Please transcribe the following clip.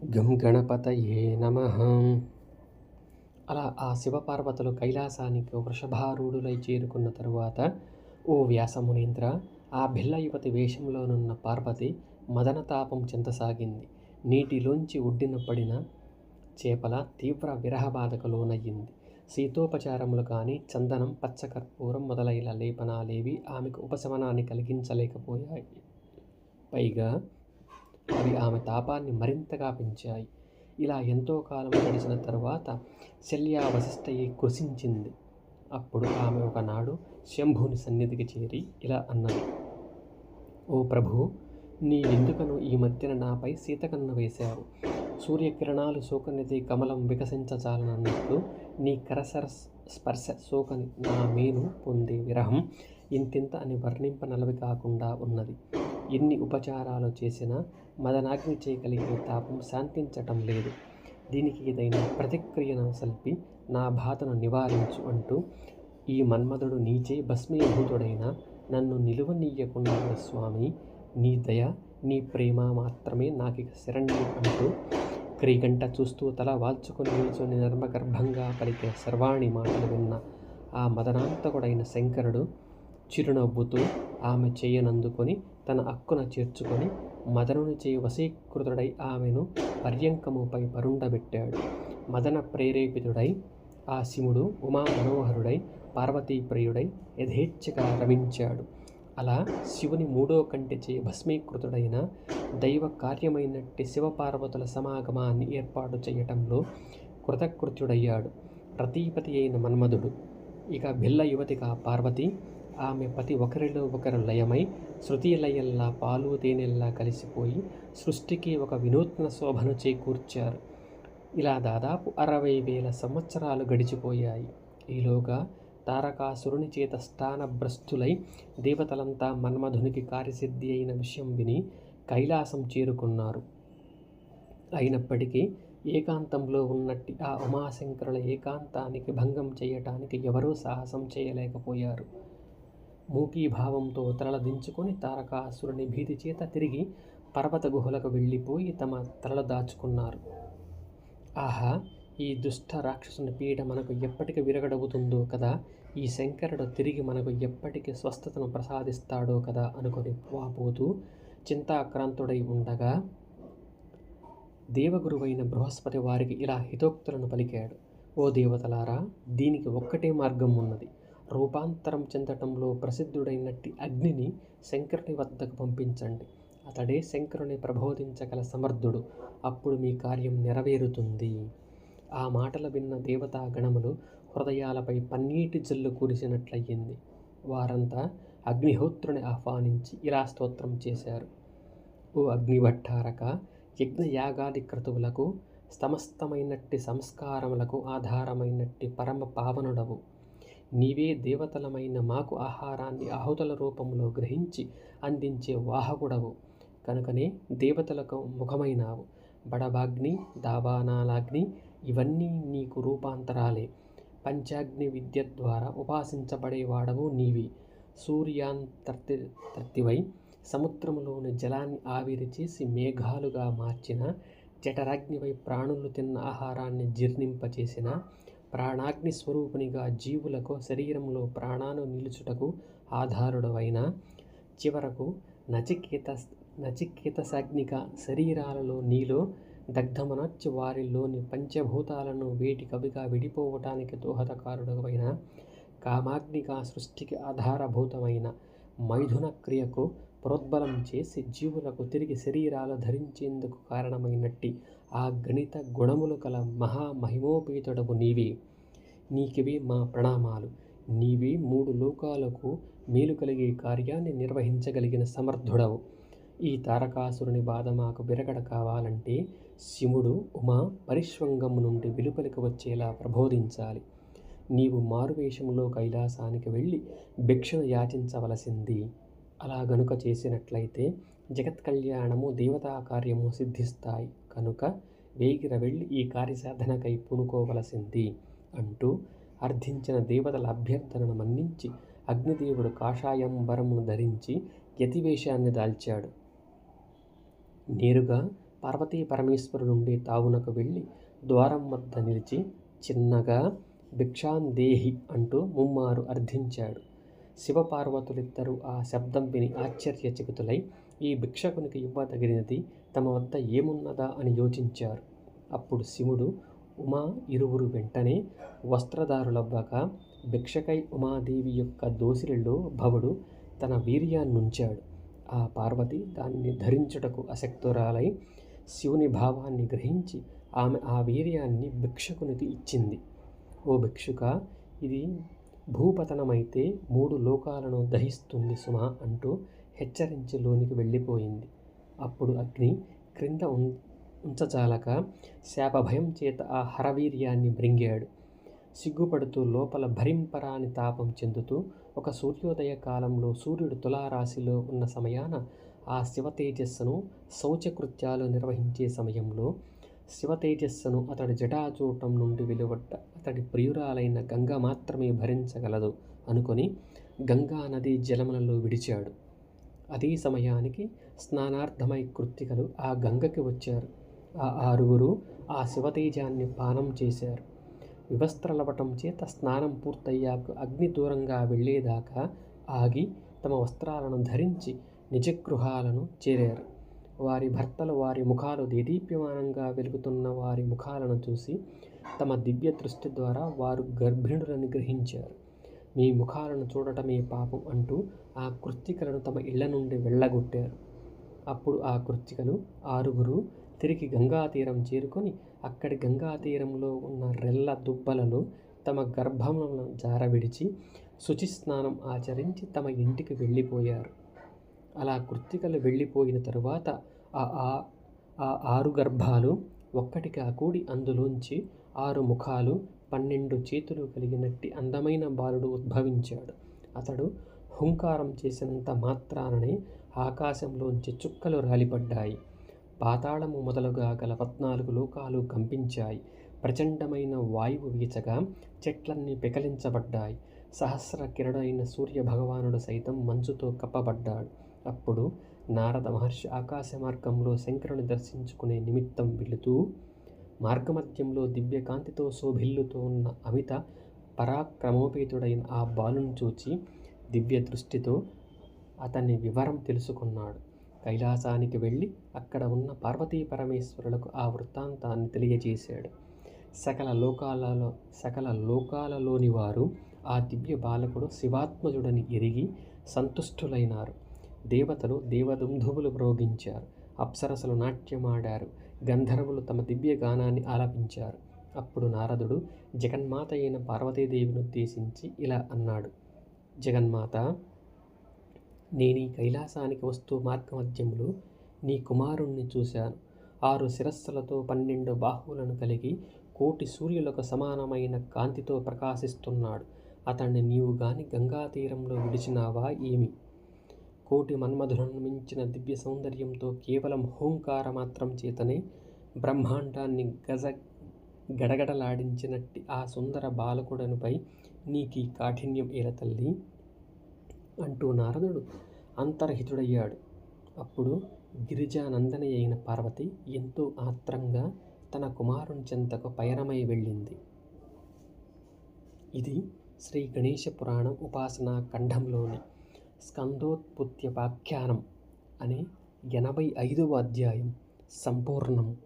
గం గణపతయే నమ. అలా ఆ శివపార్వతులు కైలాసానికి వృషభారూఢులై చేరుకున్న తరువాత ఓ వ్యాసమునీంద్ర ఆ భిల్ల యువతి వేషంలోనున్న పార్వతి మదనతాపం చెంతసాగింది నీటిలోంచి ఒడ్డిన పడిన చేపల తీవ్ర విరహబాధకు లోనయ్యింది. శీతోపచారములు కానీ చందనం పచ్చకర్పూరం మొదలైన లేపనాలేవి ఆమెకు ఉపశమనాన్ని కలిగించలేకపోయాయి. పైగా అవి ఆమె తాపాన్ని మరింతగా పెంచాయి. ఇలా ఎంతో కాలం గడిచిన తరువాత శల్య వశిష్ఠయి కృషించింది అప్పుడు ఆమె ఒకనాడు శంభుని సన్నిధికి చేరి ఇలా అన్నది. ఓ ప్రభు నీ ఎందుకను ఈ మధ్యన నాపై సీతకన్ను వేశావు? సూర్యకిరణాలు సోకనిది కమలం వికసించచాలనన్నట్లు నీ కరసర స్పర్శ సోకని నా మేను పొందే విరహం ఇంతింత అని వర్ణింపనలవి కాకుండా ఉన్నది. ఎన్ని ఉపచారాలు చేసినా మదనాగ్ని చేయగలిగే తాపం శాంతించటం లేదు. దీనికి ఏదైనా ప్రతిక్రియను సల్పి నా బాధను నివారించు అంటూ ఈ మన్మధుడు నీచే భస్మీభూతుడైన నన్ను నిలువనీయకుండా స్వామి నీ దయ నీ ప్రేమ మాత్రమే నాకిక శరణ్యం అంటూ క్రీగంట చూస్తూ తల వాల్చుకొని నిల్చొని నర్మగర్భంగా పలికే సర్వాణి మాటలు విన్న ఆ మదనాంతకుడైన శంకరుడు చిరునవ్వుతూ ఆమె చేయనందుకొని తన అక్కున చేర్చుకొని మదనుని చేయి వశీకృతుడై ఆమెను పర్యంకముపై పరుండబెట్టాడు. మదన ప్రేరేపితుడై ఆ శివుడు ఉమా మనోహరుడై పార్వతీప్రియుడై యథేచ్ఛగా రమించాడు. అలా శివుని మూడో కంటిచే భస్మీకృతుడైన దైవ కార్యమైనట్టి శివపార్వతుల సమాగమాన్ని ఏర్పాటు చేయటంలో కృతకృత్యుడయ్యాడు. ప్రతీపతి అయిన మన్మధుడు ఇక భిల్ల యువతిగా పార్వతి ఆమె ప్రతి ఒకరిలో ఒకరు లయమై శృతి లయల్లా పాలు తేనెల్లా కలిసిపోయి సృష్టికి ఒక వినూత్న శోభను చేకూర్చారు. ఇలా దాదాపు అరవై వేల సంవత్సరాలు గడిచిపోయాయి. ఈలోగా తారకాసురుని చేత స్థానభ్రష్టులై దేవతలంతా మన్మధునికి కార్యసిద్ధి అయిన విషయం విని కైలాసం చేరుకున్నారు. అయినప్పటికీ ఏకాంతంలో ఉన్నట్టి ఆ ఉమాశంకరుల ఏకాంతానికి భంగం చేయటానికి ఎవరూ సాహసం చేయలేకపోయారు. మూకీభావంతో తలదించుకొని తారకాసురుని భీతి చేత తిరిగి పర్వత గుహలకు వెళ్ళిపోయి తమ తలలు దాచుకున్నారు. ఆహా ఈ దుష్ట రాక్షసుని పీడ మనకు ఎప్పటికి విరగడవుతుందో కదా? ఈ శంకరుడు తిరిగి మనకు ఎప్పటికి స్వస్థతను ప్రసాదిస్తాడో కదా అనుకొని వాపోతూ చింతాక్రాంతుడై ఉండగా దేవగురువైన బృహస్పతి వారికి ఇలా హితోక్తులను పలికాడు. ఓ దేవతలారా దీనికి ఒక్కటే మార్గం ఉన్నది. రూపాంతరం చెందటంలో ప్రసిద్ధుడైనట్టి అగ్నిని శంకరుని వద్దకు పంపించండి. అతడే శంకరుని ప్రబోధించగల సమర్థుడు. అప్పుడు మీ కార్యం నెరవేరుతుంది. ఆ మాటలు విన్న దేవతా గణములు హృదయాలపై పన్నీటి జల్లు కురిసినట్లయింది. వారంతా అగ్నిహోత్రుని ఆహ్వానించి ఇలా స్తోత్రం చేశారు. ఓ అగ్నిభట్టారక యజ్ఞయాగాది క్రతువులకు సమస్తమైనట్టి సంస్కారములకు ఆధారమైనట్టి పరమ పావనుడవు. నీవే దేవతలమైన మాకు ఆహారాన్ని ఆహుతుల రూపంలో గ్రహించి అందించే వాహకుడవు. కనుకనే దేవతలకు ముఖమైనావు. బడబాగ్ని దావానాలాగ్ని ఇవన్నీ నీకు రూపాంతరాలే. పంచాగ్ని విద్య ద్వారా ఉపాసించబడేవాడవు నీవి. సూర్యాంతర్తి తర్తివై సముద్రములోని జలాన్ని ఆవిరి చేసి మేఘాలుగా మార్చిన జఠరాగ్నివై ప్రాణులు తిన్న ఆహారాన్ని జీర్ణింపచేసిన ప్రాణాగ్ని స్వరూపునిగా జీవులకు శరీరంలో ప్రాణాను నిలుచుటకు ఆధారుడవైన చివరకు నచికేత నచికేతసాగ్నిక శరీరాలలో నీలో దగ్ధమనర్చి వారిలోని పంచభూతాలను వేటి కవిగా విడిపోవటానికి దోహదకారుడవైన కామాగ్నిగా సృష్టికి ఆధారభూతమైన మైథున క్రియకు ప్రోద్బలం చేసి జీవులకు తిరిగి శరీరాలు ధరించేందుకు కారణమైనట్టి ఆ గణిత గుణములు కల మహామహిమోపేతుడవు నీవే. నీకివే మా ప్రణామాలు. నీవే మూడు లోకాలకు మేలు కలిగే కార్యాన్ని నిర్వహించగలిగిన సమర్థుడవు. ఈ తారకాసురుని బాధ మాకు విరగడ కావాలంటే శివుడు ఉమా పరిష్వంగము నుండి వెలుపలికి వచ్చేలా ప్రబోధించాలి. నీవు మారువేషంలో కైలాసానికి వెళ్ళి భిక్షను యాచించవలసింది. అలా గనుక చేసినట్లయితే జగత్ కళ్యాణము దేవతా కార్యము సిద్ధిస్తాయి. కనుక వేగిర వెళ్ళి ఈ కార్యసాధనకై పూనుకోవలసింది అంటూ అర్థించిన దేవతల అభ్యర్థనను మన్నించి అగ్నిదేవుడు కాషాయంబరమును ధరించి యతివేషాన్ని దాల్చాడు. నేరుగా పార్వతీ పరమేశ్వరు నుండి తావునకు వెళ్ళి ద్వారం వద్ద నిలిచి చిన్నగా భిక్షాందేహి అంటూ ముమ్మారు అర్థించాడు. శివపార్వతులిద్దరూ ఆ శబ్దం విని ఆశ్చర్యచకితులై ఈ భిక్షకునికి ఇవ్వదగినది తమ వద్ద ఏమున్నదా? అని యోచించారు. అప్పుడు శివుడు ఉమా ఇరువురు వెంటనే వస్త్రదారులవ్వక భిక్షకై ఉమాదేవి యొక్క దోసిరిలో భవుడు తన వీర్యాన్నుంచాడు. ఆ పార్వతి దాన్ని ధరించుటకు అశక్తురాలై శివుని భావాన్ని గ్రహించి ఆమె ఆ వీర్యాన్ని భిక్షకునికి ఇచ్చింది. ఓ భిక్షుక ఇది భూపతనమైతే మూడు లోకాలను దహిస్తుంది సుమ అంటూ హెచ్చరించి లోనికి వెళ్ళిపోయింది. అప్పుడు అగ్ని క్రింద ఉం ఉంచచాలక శాపభయం చేత ఆ హరవీర్యాన్ని మృంగాడు. సిగ్గుపడుతూ లోపల భరింపరాని తాపం చెందుతూ ఒక సూర్యోదయ కాలంలో సూర్యుడు తులారాశిలో ఉన్న సమయాన ఆ శివ తేజస్సును శౌచకృత్యాలు నిర్వహించే సమయంలో శివ తేజస్సును అతడి జటాచూటం నుండి వెలువడ్డ అతడి ప్రియురాలైన గంగ మాత్రమే భరించగలదు అనుకొని గంగా నది జలములలో విడిచాడు. అదే సమయానికి స్నానార్థమై కృత్తికలు ఆ గంగకి వచ్చారు. ఆ ఆరుగురు ఆ శివతేజాన్ని పానం చేశారు. వివస్త్రలవటం చేత స్నానం పూర్తయ్యాక అగ్ని దూరంగా వెళ్ళేదాకా ఆగి తమ వస్త్రాలను ధరించి నిజగృహాలను చేరారు. వారి భర్తలు వారి ముఖాలు దేదీప్యమానంగా వెలుగుతున్న వారి ముఖాలను చూసి తమ దివ్య దృష్టి ద్వారా వారు గర్భిణులను గ్రహించారు. మీ ముఖాలను చూడటమే పాపం అంటూ ఆ కృత్తికలను తమ ఇళ్ళ నుండి వెళ్ళగొట్టారు. అప్పుడు ఆ కృత్తికలు ఆరుగురు తిరిగి గంగా తీరం చేరుకొని అక్కడి గంగా తీరంలో ఉన్న రెల్ల దుబ్బలలో తమ గర్భములను జారవిడిచి శుచి స్నానం ఆచరించి తమ ఇంటికి వెళ్ళిపోయారు. అలా కృత్తికలు వెళ్ళిపోయిన తరువాత ఆ ఆ- ఆ ఆరు గర్భాలు ఒక్కటిగా కూడి అందులోంచి ఆరు ముఖాలు పన్నెండు చేతులు కలిగినట్టి అందమైన బాలుడు ఉద్భవించాడు. అతడు హుంకారం చేసినంత మాత్రాననే ఆకాశంలోంచి చుక్కలు రాలిపడ్డాయి. పాతాళము మొదలుగా గల పద్నాలుగు లోకాలు కంపించాయి. ప్రచండమైన వాయువు వీచగా చెట్లన్నీ పెకలించబడ్డాయి. సహస్ర కిరణైన సూర్య భగవానుడు సైతం మంచుతో కప్పబడ్డాడు. అప్పుడు నారద మహర్షి ఆకాశ మార్గంలో శంకరుని దర్శించుకునే నిమిత్తం వెళుతూ మార్గమధ్యంలో దివ్యకాంతితో శోభిల్లుతూ ఉన్న అమిత పరాక్రమోపేతుడైన ఆ బాలుని చూచి దివ్య దృష్టితో అతని వివరం తెలుసుకున్నాడు. కైలాసానికి వెళ్ళి అక్కడ ఉన్న పార్వతీ పరమేశ్వరులకు ఆ వృత్తాంతాన్ని తెలియజేశాడు. సకల లోకాలలో సకల లోకాలలోని వారు ఆ దివ్య బాలకుడు శివాత్మజుడని ఎరిగి సంతుష్టులైనారు. దేవతలు దేవదుందువులు మ్రోగించారు. అప్సరసలు నాట్యమాడారు. గంధర్వులు తమ దివ్య గానాన్ని ఆలపించారు. అప్పుడు నారదుడు జగన్మాత అయిన పార్వతీదేవిని ఉద్దేశించి ఇలా అన్నాడు. జగన్మాత నేను ఈ కైలాసానికి వస్తూ మార్గమధ్యములు నీ కుమారుణ్ణి చూశాను. ఆరు శిరస్సులతో పన్నెండు బాహువులను కలిగి కోటి సూర్యులకు సమానమైన కాంతితో ప్రకాశిస్తున్నాడు. అతన్ని నీవు గాని గంగా తీరంలో విడిచినావా ఏమి? కోటి మన్మధులను మించిన దివ్య సౌందర్యంతో కేవలం హోంకార మాత్రం చేతనే బ్రహ్మాండాన్ని గజ గడగడలాడించినట్టి ఆ సుందర బాలకుడనుపై నీకీ కాఠిన్యం ఏల తల్లి? అంటూ నారదుడు అంతర్హితుడయ్యాడు. అప్పుడు గిరిజానందని అయిన పార్వతి ఎంతో ఆత్రంగా తన కుమారుని చెంతకు పయనమై వెళ్ళింది. ఇది శ్రీ గణేశ పురాణం ఉపాసనా ఖండంలోని స్కందోత్పత్త్యపాఖ్యానం అనే ఎనభై ఐదవ అధ్యాయం సంపూర్ణం.